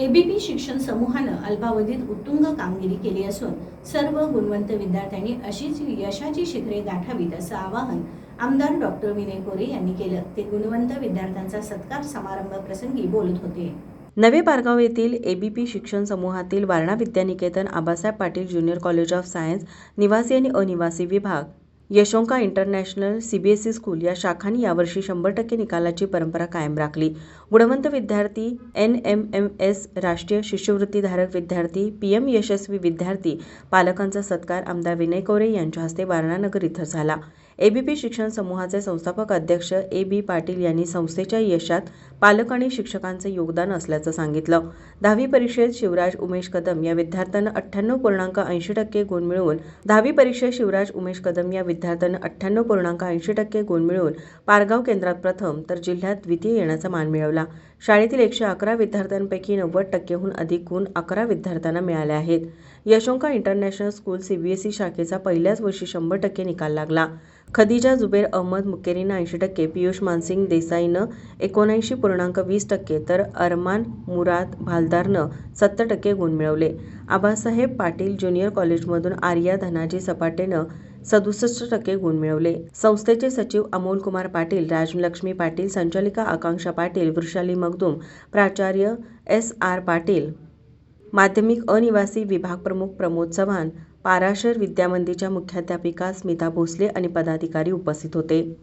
ABP शिक्षण समूहानं अल्पावधीत उत्तुंग कामगिरी केली असून सर्व गुणवंत विद्यार्थ्यांनी अशीच यशाची शिखरे गाठावीत असं आवाहन आमदार डॉक्टर विनय कोरे यांनी केलं. ते गुणवंत विद्यार्थ्यांचा सत्कार समारंभ प्रसंगी बोलत होते. नवे पारगाव येथील एबीपी शिक्षण समूहातील Warana Vidyaniketan Abasaheb Patil junior college of science निवासी आणि अनिवासी विभाग यशोंका इंटरनॅशनल सीबीएसई स्कूल या शाखांनी यावर्षी शंभर टक्के निकालाची परंपरा कायम राखली. गुणवंत विद्यार्थी एन एम एम एस राष्ट्रीय शिष्यवृत्तीधारक विद्यार्थी पी एम यशस्वी विद्यार्थी पालकांचा सत्कार आमदार विनय कोरे यांच्या हस्ते वारणानगर इथं झाला. एबीपी शिक्षण समूहाचे संस्थापक अध्यक्ष ए बी पाटील यांनी संस्थेच्या यशात पालक आणि शिक्षकांचं योगदान असल्याचं सांगितलं. दहावी परीक्षेत शिवराज उमेश कदम या विद्यार्थ्यानं अठ्ठ्याण्णव पूर्णांक ऐंशी टक्के गुण मिळवून दहावी परीक्षेत शिवराज उमेश कदम या विद्यार्थ्यानं अठ्ठ्याण्णव पूर्णांक ऐंशी टक्के गुण मिळवून पारगाव केंद्रात प्रथम तर जिल्ह्यात द्वितीय येण्याचा मान मिळवला. शाळेतील एकशे अकरा विद्यार्थ्यांपैकी नव्वद टक्केहून अधिक गुण अकरा विद्यार्थ्यांना मिळाले आहेत. यशोंका इंटरनॅशनल स्कूल सीबीएसई शाखेचा पहिल्याच वर्षी शंभर टक्के निकाल लागला. खदिजा जुबेर अहमद मुकेरीनं ऐंशी टक्के पियुष मानसिंग देसाईनं एकोणऐंशी पूर्णांक वीस टक्के तर अरमान मुराद भालदारनं सत्तर टक्के गुण मिळवले. आबासाहेब पाटील ज्युनियर कॉलेजमधून आर्या धनाजी सपाटेनं सदुसष्ट टक्के गुण मिळवले. संस्थेचे सचिव अमोल कुमार पाटील राजलक्ष्मी पाटील संचालिका आकांक्षा पाटील वृषाली मगदूम प्राचार्य एस आर पाटील माध्यमिक अनिवासी विभाग प्रमुख प्रमोद चव्हाण पाराशर विद्यामंदिरच्या मुख्याध्यापिका स्मिता भोसले आणि पदाधिकारी उपस्थित होते.